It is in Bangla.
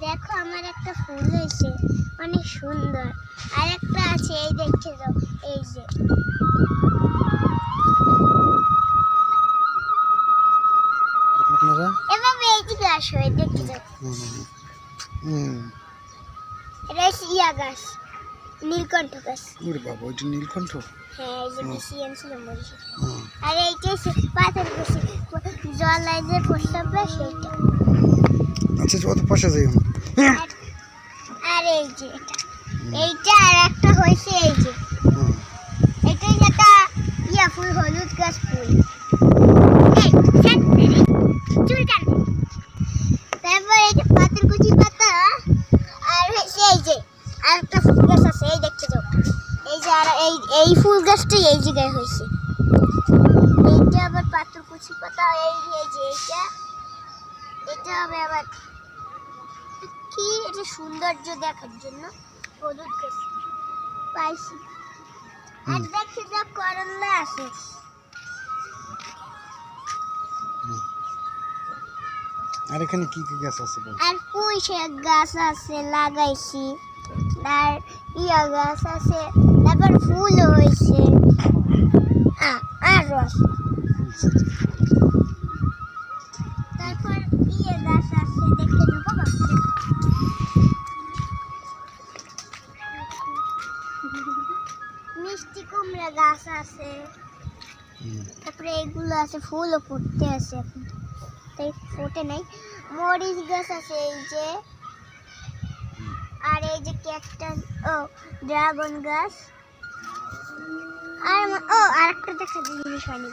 দেখো আমার একটা ফুল হয়েছে অনেক সুন্দর। আর একটা আছে এই দেখতে দাও এই যে। আপনারা? এভাবে এই দিকে আসো এই দেখতে দাও। এটা ইয়া গাছ নীলকণ্ঠ গাছ। ওরে বাবা ওইটা নীলকণ্ঠ? হ্যাঁ এই যে বেশি আনছিল মরিচে। আর এইটা পাথর বেশি জল লাইনের প্রস্তাব সেইটা। আচ্ছা আচ্ছা, অত পয়সা যাই আর এই যে এটা। এইটা আর একটা হয়েছে এই যে। এটা একটা ইয়া ফুল হলুদ গাছ ফুল। তারপর এই যে পাথরকুচি পাতা আর ফুল গাছ আছে এই দেখতে যাও এই যে আর এই এই ফুল গাছটাই এই জায়গায় হয়েছে। এইটা আবার পাথরকুচি পাতা এই এই যে এইটা। এটা হবে আবার কি? এটা সৌন্দর্য দেখার জন্য হলুদ গাছ। পাইছি। আর দেখছি যে করল্লা আছে। আর এখানে কি কি গাছ আছে আর পুঁই শাক গাছ আছে লাগাইছি। আর ইয়া গাছ আছে, তারপর ফুল হয়েছে। আরও আছে তারপর ইয়ে গাছ আছে মিষ্টি কুমড়া গাছ আছে। তারপরে এগুলো আছে, ফুলও ফুটতে আছে তাই ফোটে নাই। মরিচ গাছ আছে, এই যে। আর এই যে ক্যাকটাস ও ড্রাগন গাছ। আর ও আরেকটা দেখা জিনিস হয়নি।